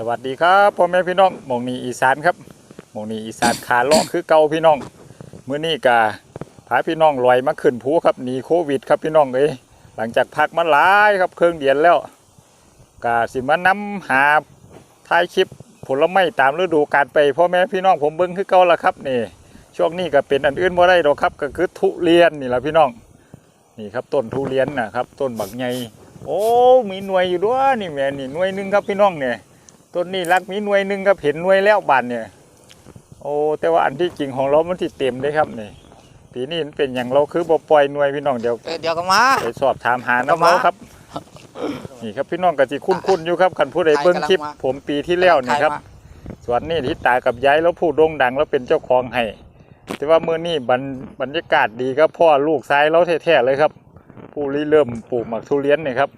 สวัสดีครับพ่อแม่พี่น้องมองนีอีสานครับมองนีอีสานขาเลาะคือเก่าพี่น้องเมื้อนี้กาพาพี่น้องลอยมาขึ้นภูครับหนีโควิดครับพี่น้องเอ้ยหลังจากพักมาหลายครับเครื่องเดียนแล้วกาสิมานํหาท้ายคลิปผลไม้ตามฤดูกาลไปพ่อแม่พี่น้องผมเบิ่งคือเก่าละครับนี่ช่วงนี้ก็เป็นอันอื่นบ่ได้ดอกครับ ก็คือทุเรียนนี่แหละพี่น้องนี่ครับต้นทุเรียนนะครับต้นบักใหญ่โอ้มีหน่วยอยู่ด้วยนี่แม่นี่หน่วยนึงครับพี่น้องเนี่ย ต้นนี้รักมีหน่วยหนึ่งครับเห็นหน่วยแล้วบานเนี่ย โอ้แต่ว่าอันที่จริงของเรามันที่เต็มเลยครับนี่ปีนี้มันเป็นอย่างเราคือบ่ปล่อยหน่วยพี่น้องเดี๋ยวเออเดี๋ยวก็มาไปสอบถามหาก็น้ำมาเราครับนี่ครับพี่น้องก็สิคุ้นๆอยู่ครับคันผู้ใดใครเบิ่งคลิปกำลังมาผมปีที่แล้วนี่ครับส่วนนี้ที่ตากับยายแล้วผู้โด่งดังแล้วเป็นเจ้าของให้แต่ว่ามื้อนี้บรรบรรยากาศดีครับพ่อลูกซ้ายเราแท้ๆเลยครับ ผู้ริเริ่มปลูกหมักทุเรียนนี่ครับ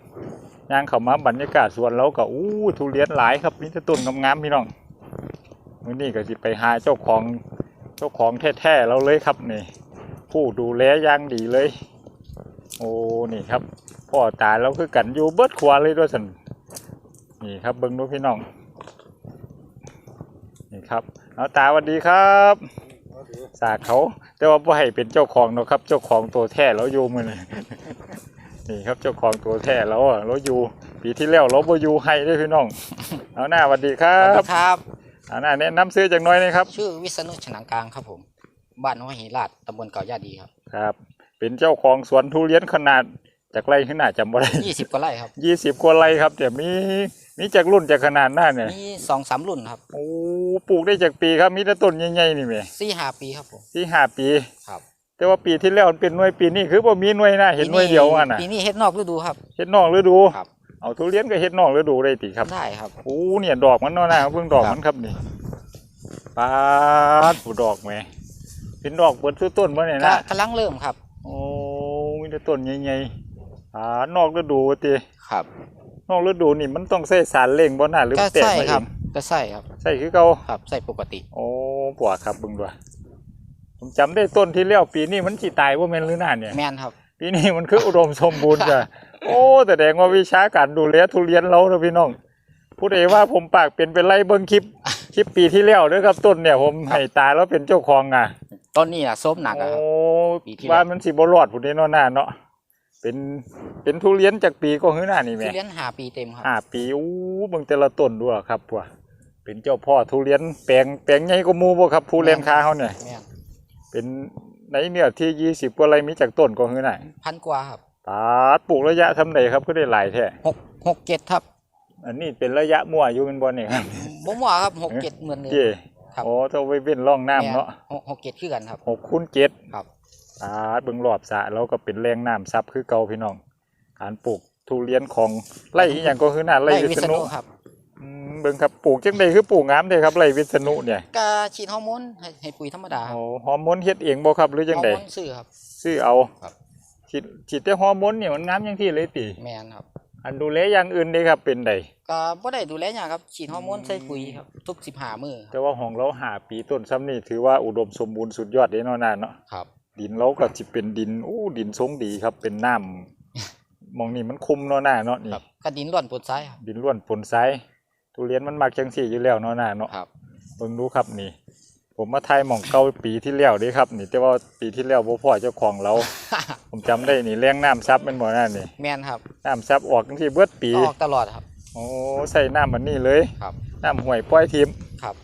ย่างเข้ามาบรรยากาศสวนเราก็อู้ทุเรียนหลายครับมีแต่ต้นงามๆพี่น้องมื้อนี้ก็สิไปหาเจ้าของเจ้าของแท้ๆเราเลยครับนี่ ผู้ดูแลอย่างดีเลย โอ้นี่ครับพ่อตาเราคือกันอยู่เบิดขวาเลยด้วยสันนี่ครับเบิ้งดูพี่น้องนี่ครับเอาตาสวัสดีครับสากเขาแต่ว่าบ่ให้เป็นเจ้าของเนาะครับ เจ้าของตัวแท้เราอยู่มือนี่ นี่ครับเจ้าของตัวแท้เราอะเราอยู่ปีที่แล้วเราบ่อยู่ให้เด้วยพี่น้อง เอาหน้าสวัสดีครัสวัสบดีครับเอาหน้าแนะนำซื้อจากหน้อยนะครับ ชื่อวิษณุฉนังกลางครับผม บ้านหัวหินลาดตำบลเก่าย่าดีครับ ครับ เป็นเจ้าของสวนทุเรียนขนาดจากไร่ขนาดจำบ่ได้ยี่สิบกว่าไร่ครับยี่สิบกว่าไร่ครับแต่มีมีจากรุ่นจากขนาดหน้าเนี่ยมีสองสามรุ่นครับโอ้ปลูกได้จากปีครับมีแต่ต้นใหญ่ๆนี่แหม่สี่ห้าปีครับผมที่ห้าปีครับ แต่ว่าปีที่แล้วมันเป็นหน่วยปีนี้คือบ่มีหน่วยนะเห็นหน่วยเดียวอะนะปีนี้เฮ็ดนอกฤดูครับเฮ็ดนอกฤดูครับเอาทุเรียนก็เฮ็ดนอกฤดูได้ติครับได้ครับโอ้เนี่ยดอกมันเนาะนะเพิ่งดอกครับมันครับนี่ปาดผู้ดอกแหม่เป็นดอกเปิดทุกต้นบ่เนี่ยก็นะกำลังเริ่มครับ โอ้มีแต่ต้นใหญ่ๆอ่านอกฤดูว่าติครับ นอกฤดูนี่มันต้องใส่สารเร่งบ่น่าหรือก็มันแตกใส่มาเอครับงก็ใส่ครับใส่คือเก่าครับใส่ปกติ โอ้ปวดครับเบึงด้วย ผมจำได้ต้นที่แล้วปีนี้มันสิตายว่าแม่นหรือน่าเนี่ย แม่นครับ ปีนี้มันคืออุดมสมบูรณ์จ้ะ โอ้แสดงว่าวิชาการดูแลทุเรียนเราเนอะพี่น้องผู้ใดว่าผมปากเป็นไปไล่เบิ้งคลิปคลิปปีที่แล้วเด้วยครับต้นเนี่ยผมให้ตายแล้วเป็นเจ้าของอะต้นนี้อะส้มหนักอะโอ้ครับ ปีที่แล้ว ว่ามันสิบ่รอดผู้ใดเนาะหน้าเนาะเป็นเป็นทุเรียนจากปีก็หื้อหน้านี่ทุแหม่ เรียนห้าปีเต็มครับห้าปีอู้เบิ่งแต่ละต้นด้วยครับพวกเป็นเจ้าพ่อทุเรียนแปลงแปลงใหญ่กว่าหมู่บ่ครับผู้เรียนค้าเขาเนี่ย แม่น เป็นในเนี่ยที่ยี่สิบกว่าไรมีจากต้นก็คือไหนพันกว่าครับตาดปลูกระยะทำไหนครับก็ได้หลายแท้หกหกเจ็ดครับ อันนี้เป็นระยะมั่วอยู่เป็นบอลนี่ครับบ่ว่าครับหกเจ็ดเหมือนเดิมเจ้ครับโอ้ต้องไปเว้นร่องน้ำเนาะแม่หกหกเจ็ดคือกันครับหกคูณเจ็ดครับตาดเบิ่งรอบสระเราก็เป็นแรงน้ำซับคือเก่าพี่น้องการปลูกทุเรียนของไร่อีหยังก็คือหน้าไร่วิษณุครับอืม เบิ่งครับปลูกจังใดคือปลูกงามเด้ครับไร่วิษณุเนี่ยก็ฉีดฮอร์โมนให้ให้ปุ๋ยธรรมดาครับโอ้ฮอร์โมนเฮ็ดเองบ่ครับหรือจังใดฮอร์โมนซื้อครับ ซื้อเอาครับฉีดฉีดแต่ฮอร์โมนเนี่ยมันงามอย่างที่เลยติแมนครับ อันดูแลอย่างอื่นเด้ครับเป็นใดก็บ่ได้ดูแลหยังครับฉีดฮอร์โมนใส่ปุ๋ยครับทุกสิบห้ามื้อคแต่รับว่าของเราหาปีต้นซ้ำนี่ถือว่าอุดมสมบูรณ์สุดยอดเด้เนาะนาเนาะครับ ดินเราก็สิเป็นดินอู้ดินทรงดีครับเป็นน้ำมองนี่มันคุมเนาะนาเนาะนี่ครับก็ดินร่อนปนซ้ายครับดินล้วนปนซ้าย ทุเรียนมันมักจังสี่อยู่แล้วเนาะนาเนาะครับเบิ่งดูครับนี่ ผมมาทายหมองเก่าปีที่แล้วเด้ครับ นี่แต่ว่าปีที่แล้วบ่พ่อเจ้าของเรา ผมจำได้นี่แรงน้ำซับแมันบ่นั่นนี่แมนครับน้ำซับออกจังซี่เบิดปีก็ออกตลอดครับ โอ้ใส่น้ำมันนี่เลยครับน้ำห้วยปล่อยทิมครับ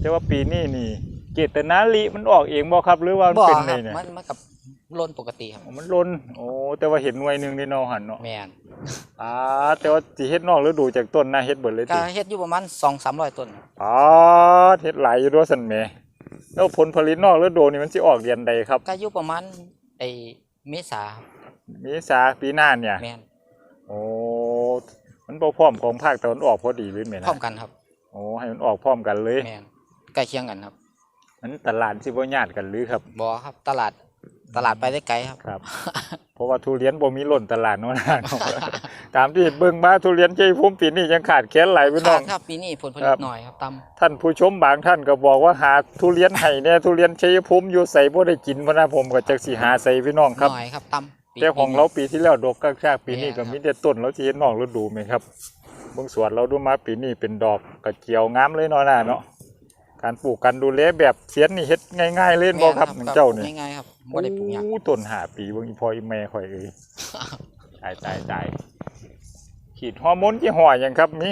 แต่ว่าปีนี้นี่เจตนาลิมันออกเองบ่ครับหรือว่ามันบ่เป็นคไงรับเนี่ย มันมันกับ ร่นปกติครับ อ๋อมันลนโอ้แต่ว่าเห็นหน่วยหนึงนี่เนาะหันเนาะแมนอ่าแต่ว่าสิเฮ็ดนอกฤดูจากต้นนะเฮ็ดเบิดเลยก็ติเฮ็ดอยู่ประมาณ2-300ต้นครับอ๋อเฮ็ดหลายอยู่ด้วยซั่นแหมแล้วผลผลิตนอกฤดูนี่มันสิออกเดือนใดครับ ก็อยู่ประมาณไอ้เมษาครับเมษาปีหน้าเนี่ย แมนโอ้มันบ่พร้อมของภาคตะวันออกพอดีหรือแม่พร้อนะมกันครับโอ้ให้มันออกพร้อมกันเลย แมนใกล้เคียงกันครับ มันตลาดสิบ่ญาติกันหรือครับบ่ครับตลาด ตลาดไปได้ไกลครับครับ เพราะว่าทุเรียนบ่มีหล่นตลาดเนาะนะตามที่เบิ่งมาทุเรียนใจภูมิปีนี้ยังขาดแคลนหลายพี่น้ขาอดงครับปีนี้ผลผคลิรัตบน้อยครับต่ำท่านผู้ชมบางท่านก็บอกว่าหาทุเรียนให้แน่ทุเรียนชัยภูมิอยู่ใส่บ่ได้กินพะนะผมก็จักสิหาใส่พี่น้องครับน้อยครับต่ำปีแต่ของปีนี้เราปีที่แล้วดกกักชากปีนี้แม่นครัก็บมีแต่ต้นเราสิเห็นนอกฤดูไหมครับเบิ่งสวนเราดูมาปีนี้เป็นดอกกระเจียวงามเลยเนาะน่าเนาะ การปลูกกันดูแลแบบเสียนนี่เฮ็ดง่ายๆเล่นบ่ครับหนึ่งเจ้านี่ง่ายๆครับบ่ได้ปลูกหยังโอ้ต้นหาปีเบิ่งอีพ่ออีแม่ข่อยเอ้ยตายตายตายขีดฮอร์โมนยี่ห้อหยังครับมี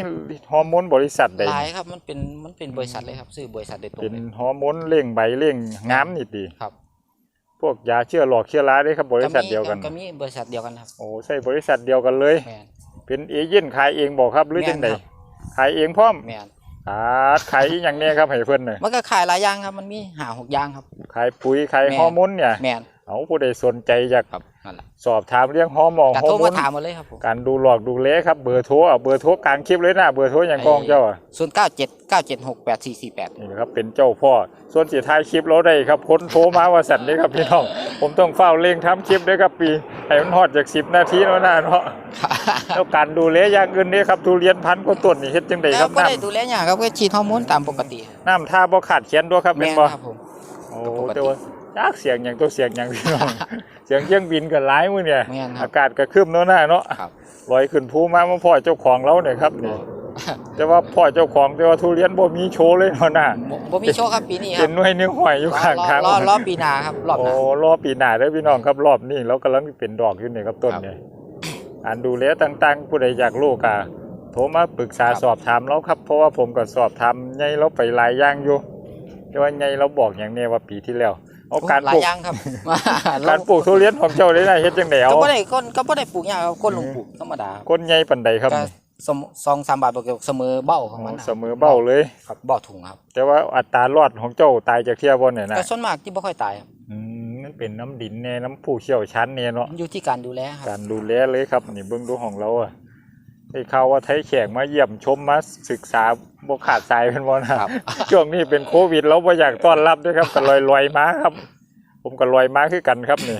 ฮอร์โมนบริษัทใดหลายครับมันเป็นมันเป็นบริษัทเลยครับซื้อบริษัทโดยตรงเป็นเลยฮอร์โมนเร่งใบเร่งงามนี่ติครับ พวกยาเชื้อหลอกเชื้อราได้ครับบริษัทเดียวกันก็มีบริษัทเดียวกันครับโอ้ใช่บริษัทเดียวกันเลยแม่นเป็นเอเย่นขายเองบอกครับหรือจังไดแม่นครับขายเองพร้อมแม่น อ่าขายอีหยังเนี่ยครับให้เพิ่นน่ะมันก็ขายหลายอย่างครับ มันมีหาหกอย่างครับ ขายปุ๋ยขายแม่นฮอร์โมนเนี่ยแม่นเอาผู้ใดสนใจอยากครับ นั่นแหละสอบถามเรื่องฮอร์โมนกระฮอโทรร์โมมานถามมาเลยครับผมการดูหลอกดูเละครับเบอร์โทรเอาเบอร์โทรกลางคลิปเลยนะเบอร์โทรอย่างกองเจ้าอะศูนย์เก้าเจ็ดเก้าเจ็ดหกแปดสี่สี่แปดนี่นะครับเป็นเจ้าพ่อส่วนสีท้ายคลิปเราได้ครับพ้นโทรมาว่าสันนี่ครับพี่น้องผมต้องเฝ้าเร่งทำคลิปด้วยครับปีให้มันฮอดจากสิบนาทีแล้วนะเนาะแล้วการดูแลอย่างอื่นนี่ครับทุเรียนพันธุ์ก็ต้นนี่เฮ็ดจังไดคแล้รัวบก็น้ได้ดูแลอย่างครับก็ฉีดฮอร์โมนตามปกติำน้ำท่าบ่ขาดเขียนด้วยครับแม่แม่นนบ่ครับผมโอ้ปกติแต่ว่า จักเสียงอย่างตัวเสียงอย่างพี่น้อง เสียงเครื่องบินก็หลายมื้อเนี่ย แม่นครับอากาศก็ครึ้มเนาะนะเนาะครับ ลอยขึ้นภูมามาพ่อเจ้าของเราเนี่ยครับนี่แต่ว่าพ่อเจ้าของแต่ว่าทุเรียนบ่มีโชว์เลยเนาะนะบ่บ่มีโชคครับปีนี้คเป็รับนหน่วยนิ้วห้อยอยู่ข้างทางรอรอรอปีหน้าครับรอบหโอ้น้ารอปีหน้าได้อพี่น้องครับรอบนี้เรากำลังเป็นดอกอยู่นี่ครับต้นครับเนี่ยอ่านดูแลต่างๆ ผู้ใดอยากรู้ก็โทรมาปรึกษาครับ สอบถามเราครับ เพราะว่าผมก็สอบถามไงเราไปหลายอย่างอยู่แต่ว่าไงเราบอกอย่างเนี้ว่าปีที่แล้ว เอาการหลาปยลูกอย่างครับการปลูกทุเรียนของเจ้าได้ได้เฮ็ดจังไดเอาก็บ่ได้คนก็บ่ได้ปลูกหยังครับคนลงปลูกธรรมดาครับคนใหญ่ปานใดครับก็สมสองสามบาทบ่เกี่ยวเสมอเบ้าของโอ้มันนะเสมอเบ้าเลย ครับเบ้าถุงครับแต่ว่าอัตรารอดของเจ้าตายจากเที่ยวบ่เนี่ยนะแต่ส่วนมากที่บ่ค่อยตายครับอืมมันเป็นน้ำดินแน่น้ำผู้เชี่ยวชั้นแน่เนาะ มันอยู่ที่การดูแลครับ การดูแลเลยครับ นี่เบื้องดูของเราอะ ได้ข่าวว่าไทยแขกมาเยี่ยมชมมาศึกษาบกขาดสายเป็นบ่นะครับ ช่วงนี้เป็นโควิดเราบ่อยากต้อนรับด้วยครับก็ลอยลอยๆมาครับ ผมก็ลอยมาคือกันครับนี่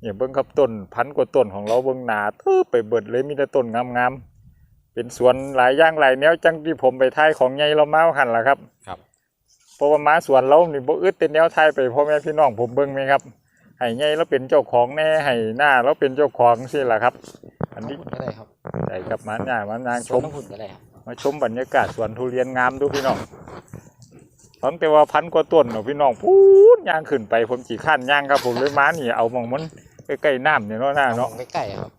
เนี่ยเบิ้งครับต้นพันกว่าต้นของเราเบิ้งหนาทึบไปเบิดเลยมีแต่ต้นงามๆเป็นสวนหลายอย่างหลายแนวจังที่ผมไปถ่ายของใหญ่เรามาหันล่ะครับครับเพราะว่ามาสวนเรานี่บ่อึดเป็นแนวถ่ายไปพ่อแม่พี่น้องผมเบิ่งไหมครับ ให้ใหญ่แล้วเป็นเจ้าของแน่ให้หน้าแล้วเป็นเจ้าของสิล่ะครับ อันนี้ก็ได้ครับใส่กับมันหน้ามานางชชมมน้ำผุนก็ได้ครับมาชมบรรยากาศสวนทุเรียนงามดูพี่น้องตั้งแต่ว่าพันกว่าต้นเนาะพี่น้องพูดย่างขึ้นไปผมขี่ข้านย่างครับผมเลยมานี่เอามองมันใกล้ๆน้ำเนี่ยเนาะหน้าเนาะใกล้ๆครับ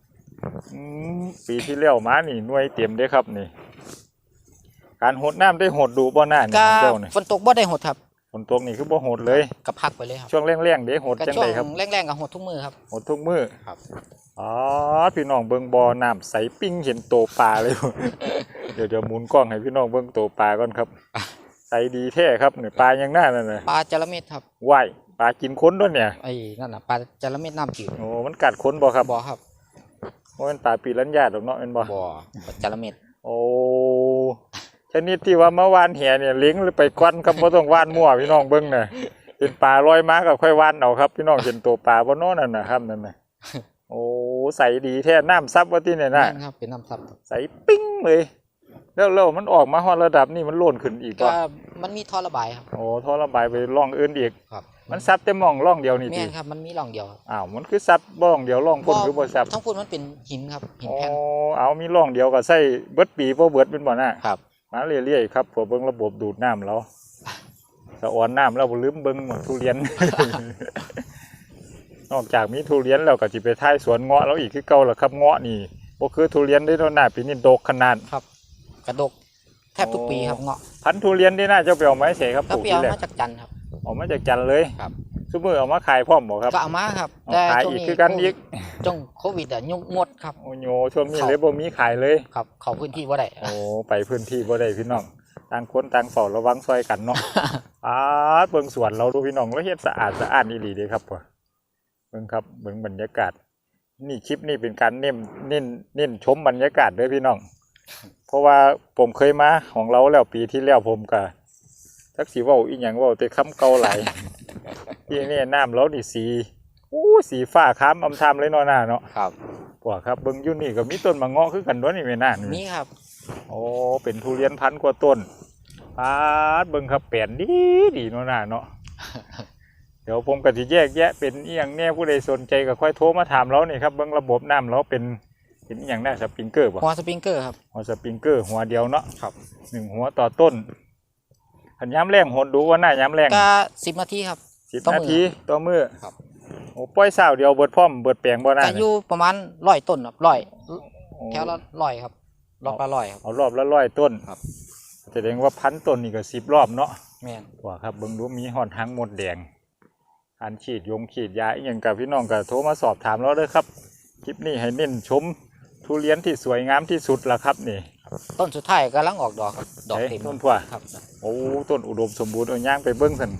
อืมปีที่แล้วมานี่หน่วยเต็มเด้ครับนี่ การหดน้ำได้หดดูบ่หน้านี่ก็ของเจ้านี่ฝนตกบ่ได้หดครับฝ นตกนี่คือบ่หดเลยก็พักไปเลยครับช่วงแรงๆเด้หดก็จังช่วไดงครับแรงๆกับหดทุกมือครับหดทุกมือครับ อ๋อพี่น้องเบิ่งบ่อน้ำใสปิ้งเห็นโตปลาเลย เดี๋ยวเดี๋ยวหมุนกล้องให้พี่น้องเบิ่งโตปลาก่อนครับใสดีแท้ครับเนี่ยปลายังหน้านั่นน่ะปลาจระเม็ดครับว่ายปลากินคนด้วยเนี่ยไอ้นั่นน่ะปลาจระเม็ดน้ำจืดโอ้มันกัดคนบ่ครับบ่ครับโอ้มันปลาปีรัญญาดอกเนาะแม่นบ่บ่ปลาจระเม็ดโอ้ ชนิดที่ว่าเมื่อวานแหเนี่ยเลี้ยงหรือไปกวนครับบ่ต้องว่านมั่วพี่น้องเบิ่งน่ะเป็นปลาลอยมาก็ค่อยว่านเอาครับ พี่น้องเห็นโตปลาบ่เนาะนั่นน่ะครับนั่นน่ะโอ้ใสดีแท้น้ำซับว่าที่เนี่ยน่ะนั่นครับเป็นน้ำซับครับใสปิ้งเลยแล้วแล้วมันออกมาฮอดระดับนี่มันโล่นขึ้นอีกก็ป่ะมันมีท่อระบายครับโอ้ท่อระบายไปร่องอื่นอีกครับ มันซับแต่หมองร่องเดียวนี่แม่ตินครับมันมีร่องเดียวครับอ้าวมันคือซับร่องเดียวร่องพ่นคือบ่ซับทั้งพุ่นมันเป็นหินครับหินอ๋อแท่งเอามีร่องเดียวก็ใส่เบิดปีบ่เบิดเป็นบ่น่ะครับ มาเรื่อยๆครับผมเบิ่งระบบดูดน้ำแล้วสะออนน้ำแล้วบ่ลืมเบิ่งหมดทุเรียน นอกจากมีทุเรียนแล้วก็สิไปท้ายสวนเงาะแล้วอีกคือเก่าล่ะครับเงาะนี่บ่คือทุเรียนได้เท่าหน้าปีนี้ดกขนาดกระดกแทบทุกปีครับเงาะพันธุ์ทุเรียนได้น่าจะไปเอาไม้เสครับปถ้าลูกเปรียวที่แรกมาจากจันทร์ครับออกมาจากจันทร์เลยครับ ซุมือเอามาขายพร้อมบ่ครับ ก็เอามาครับเอาแต่ขายช่วงอีกนี้คือกันอีก จงโควิดอะยุกหมดครับ โอ้โหช่วงนี้เขาเลยบ่มีขายเลย ครับ เขาพื้นที่ว่าได้ โอ้ไปพื้นที่บ่ได้พี่น้องต่างคนต่างเฝ้าระวังซอยกันเนาะอ้าดเบิ่งสวนเราดูพี่น้องแล้วเฮ็ดสะอาดสะอาดอีหลีเด้ครับพ่อเบิ่งครับเบิ่งบรรยากาศ นี่คลิปนี้เป็นการเน้นเน้นเน้นชมบรรยากาศเด้อพี่น้อง เพราะว่าผมเคยมาของเราแล้วปีที่แล้วผมก็ทักสิเว้าอีหยังเว้าแต่คำเก่าหลาย ที่นี่น้ำเรานี่สีอู้สีฟ้าค้ำอำทำเลยเนาะหน้าเนาะครับพวกครับเบิ่งอยู่นี่ก็มีต้นมะเงาะคือกันด้วยนี่แม่น่ามีนี่ครับโอ้เป็นทุเรียนพันกว่าต้นปาดเบิ่งครับแปลนดีดีเนาะหน้าเนาะเดี๋ยวผมก็สิแยกแยะเป็นอีหยังแน่ผู้ใดสนใจก็ค่อยโทรมาถามเรานี่ครับเบิ่งระบบน้ำเราเป็นเป็นอหย่างได้สปริงเกอร์บ่หัวสปริงเกอร์ครับหัวสปริงเกอร์หัวเดียวเนาะครับหนึ่งหัวต่อต้นขันย้ำแรงหดดูว่าหน้าย้ำแรงก็สิบนาทีครับ สิบต่อมื้นาอ ทีต่อมือครับ โอ้ปล่อยสาวเดียวเบิดพร้อมเบิดแปลงบ่ได้ก็อยู่ประมาณร้อยต้นครับร้อยโอ้แถวละร้อยครับรอบละร้อยครับเอารอบละร้อยต้นครับ แสดงว่าพันต้นนี่ก็สิบรอบเนาะแม่นว่าครับเบิ่งดูมีหอนทั้งหมดแดงอันฉีดยงฉีดยาอีหยังกับพี่น้องก็โทรมาสอบถามเราเด้อครับคลิปนี้ให้เน้นชมทุเรียนที่สวยงามที่สุดละครับนี่ ต้นสุดท้ายกำลังออกดอกครับดอกเอ้ยเต็มต้นพัวครับ โอ้ต้นอุดมสมบูรณ์เอาย่างไปเบิ้งสัน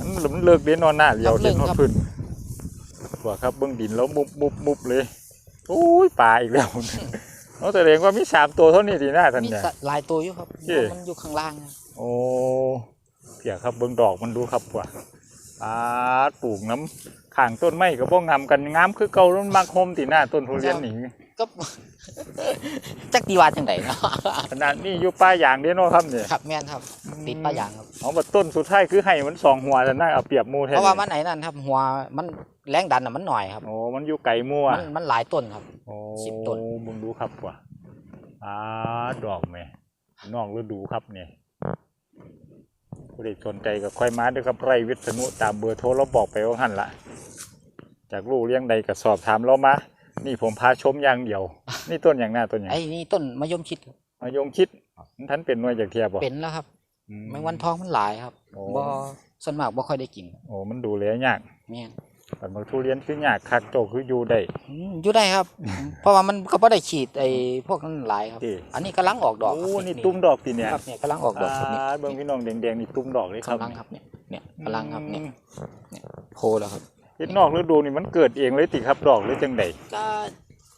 มันมันเลิกเด่นนอนหน้าเดียวครับเลิเด่นกนอนครับพื้นว่าครับเบิ้งดินแล้วมุบมุบมุบเลยโอ้ยป่าอีกแล้วเราแสดงว่ามีสามตัวเท่านี้ดีหน้าท่านมีเนี่ยสัตว์หลายตัวอยู่ครับเจ้มันอยู่ข้างล่างนะโอ้เพียครับเบิ้งดอกมันดูครับว่าปาดปลูกน้ำข้างต้นไม้ก็บ่งามกันงามคือเก่าแล้วมันมักโฮมตีหน้าต้นทุเรียนนี่ก็จักตีวาจังไดเนาะขนาดนี้อยู่ป่าอย่างเดียวเนาะครับเนี่ยครับแม่นครับติดป้ายางครับ เอาบัดต้นสุดท้ายคือให้มันสองหัวแต่น่าเอาเปรียบหมูแท้เพราะว่ามันไหนนั่นครับ หัวมันแรงดันอะมันหน่อยครับโอ้มันอยู่ไก่มัวมันมันหลายต้นครับ โอ้สิบต้น มึงดูครับว่ะอ่าดอกแม่นอกฤดูครับเนี่ยผู้ใดสนใจก็ค่อยมาเด้วยครับไรวิษณุตามเบอร์โทรเราบอกไปว่าหันละจากลูกเลี้ยงใดก็สอบถามเรามานี่ผมพาชมอย่างเดียว นี่ต้นอย่างหน้าต้นอย่างไอ้นี่ต้นมะยมชิดครับมายงชิดมันท่านเป็นหน่วยจากเทียบบ่เป็นแล้วครับ อืแมงวันทองมันหลายครับโอ้ บ่ส่วนมากบ่ค่อยได้กินโอ้มันดูแลยากแม่นแต่บางทุเรียนคือยากคักโตคืออยู่ได้ อืมอยู่ได้ครับ เพราะว่ามันก็บ่ได้ฉีดไอ้พวกนั้นหลายครับที่อันนี้กำลังออกดอกโอ้ครับนี่ตุ้มดอกตีเนี่ยครับเนี่ยกำลังออกดอกครับเนี่ยาเบิ่งพี่น้องแดงๆนี่ตุ้มดอกเลยครับกำลังครับเนี่ยเนี่ยกำลังครับเนี่ยเนี่ยโพแล้วครับเฮ็ดนอกฤดูนี่มันเกิดเองเลยติครับดอกหรือจังใดก็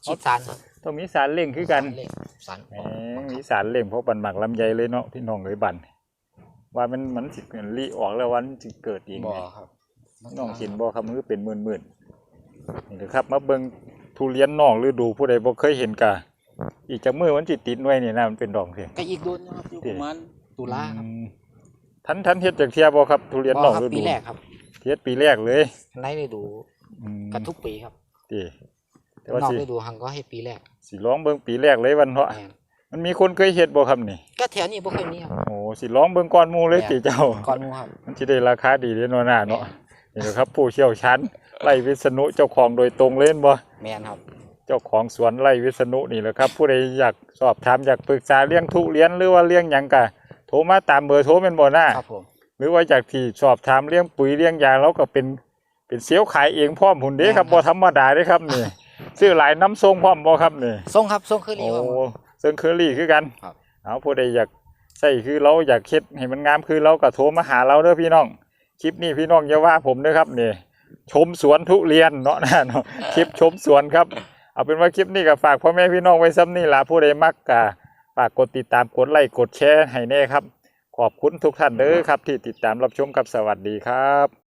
ฉีดสารครับต้องมีสารเล่งคือกันเล่งสารแหมมีสารเล่งเพราะบันหมักลำไยเลยเนาะพี่น้องเอ้ยบัน ว่ามันมันสิเกิดลีออกแล้ววันสิเกิดเองบ่ไงครับน้องกินบ่ครับมันคือเป็นหมื่นๆนี่นะครับมาเบิ่งทุเรียนนอกฤดูผู้ใดบ่เคยเห็นกะอีกจักมือมันสิติดหน่วยนี่นะมันเป็นดอกเพียงก็อีกโดนนะครับอยู่ประมาณตุลาครับทันทันเฮ็ดจากเทียบ่ครับทุเรียนนอกครัฤปีดูแรกครับเฮ็ดปีแรกเลยในฤดูอืมกันทุกปีครับติแต่ว่านอกสิฤดูหังก็ให้ปีแรกสิร้องเบิ่งปีแรกเลยวันเนาะแม่นมันมีคนเคยเฮ็ดบ่ครับนี่ ก็แถวนี้บ่เคยมีครับโอ้ สิร้องเบิ่งก่อนหมู่เลยติเจ้าก่อนหมูครับมันสิได้ราคาดีเด้เนาะหน้าเนาะนี่แหละครับผู้เชี่ยวชาญไร่วิษณุเจ้าของโดยตรงเล่นบ่แม่นครับ เจ้าของสวนไร่วิษณุนี่แหละครับ ผู้ใดอยากสอบถามอยากปรึกษาเรื่องทุเรียนหรือว่าเรื่องหยังก็โทรมาตามเบอร์โทรแม่นบ่หน้าครับผมหรือว่าอยากที่สอบถามเรื่องปุ๋ยเรื่องยาเราก็เป็นเป็นเซลล์ขายเองพร้อมหุ่นเด้ครับบ่ธรรมดาเด้ครับนี่ซื้อหลายน้ำทรงพร้อมบ่ครับนี่ส่งครับส่งคือรีโอ้ครับเซิงเคอรี่คือกันครับเอาผู้ใดอยาก ใส่คือเราอยากเฮ็ดให้มันงามคือเราก็โทรมาหาเราเด้อพี่น้อง คลิปนี้พี่น้องอย่าว่าผมเด้อครับนี่ชมสวนทุเรียนเนาะนะเนาะคลิปชมสวนครับ เอาเป็นว่าคลิปนี้ก็ฝากพ่อแม่พี่น้องไว้ซ้ำนี่ล่ะผู้ใดมักก็ฝากกดติดตามกดไลค์กดแชร์ให้แน่ครับ ขอบคุณทุกท่านเด้อครับ ที่ติดตามรับชมกับสวัสดีครับ